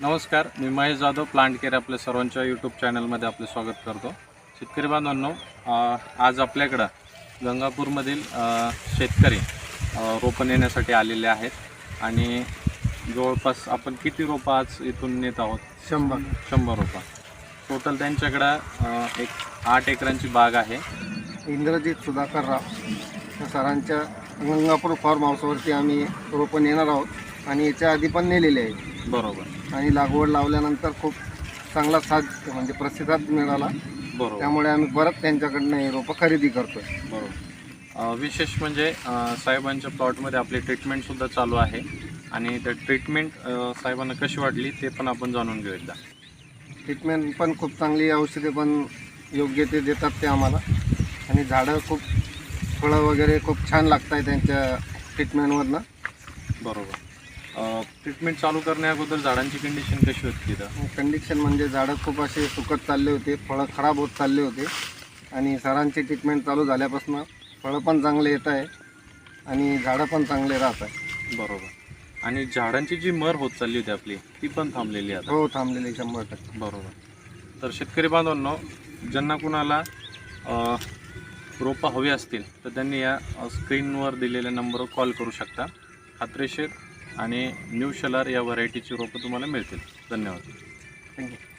नमस्कार मी Mahesh Jadhav plant care आपल्या सर्वांच्या यूट्यूब चॅनलमध्ये आपले स्वागत करतो. शेतकरी बांधवांनो आज आपल्याकडं गंगापूरमधील शेतकरी रोपं नेण्यासाठी आलेले आहेत. आणि जवळपास आपण किती रोपं आज इथून नेत आहोत? शंभर. शंभर रोपं. टोटल त्यांच्याकडं एक आठ एकरांची बाग आहे. इंद्रजित सुधाकर राव सरांच्या गंगापूर फार्म हाऊसवरती आम्ही रोपं नेणार आहोत. आणि याच्या आधी पण नेलेले आहे बरोबर. आणि लागवड लावल्यानंतर खूप चांगला साथ म्हणजे प्रतिसाद मिळाला. बरोबर. त्यामुळे आम्ही परत त्यांच्याकडनं हे रोपं खरेदी करतोय. बरोबर. विशेष म्हणजे साहेबांच्या प्लॉटमध्ये आपली ट्रीटमेंटसुद्धा चालू आहे. आणि त्या ट्रीटमेंट साहेबांना कशी वाटली ते पण आपण जाणून घेऊ एकदा. ट्रीटमेंट पण खूप चांगली औषधे पण योग्य ते देतात ते आम्हाला. आणि झाडं खूप फळं वगैरे खूप छान लागत आहे त्यांच्या ट्रीटमेंटमधनं बरोबर. ट्रीटमेंट चालू करण्या अगोदर झाडांची कंडिशन कशी होती तिथं? कंडिशन म्हणजे झाडं खूप असे सुकत चालले होते फळं खराब होत चालले होते. आणि सरांची ट्रीटमेंट चालू झाल्यापासून फळं पण चांगले येत आहे आणि झाडं पण चांगले राहत आहे. बरोबर. आणि झाडांची जी मर होत चालली होती आपली ती पण थांबलेली आहे आता? हो थांबलेले शंभर टक्के. बरोबर. तर शेतकरी बांधवांनो ज्यांना कुणाला अ, रोपं हवी असतील तर त्यांनी या अ, स्क्रीनवर दिलेल्या नंबरवर कॉल करू शकता. खात्रीशीर आणि न्यू शलार या व्हरायटीची रोपं तुम्हाला मिळतील. धन्यवाद. थँक्यू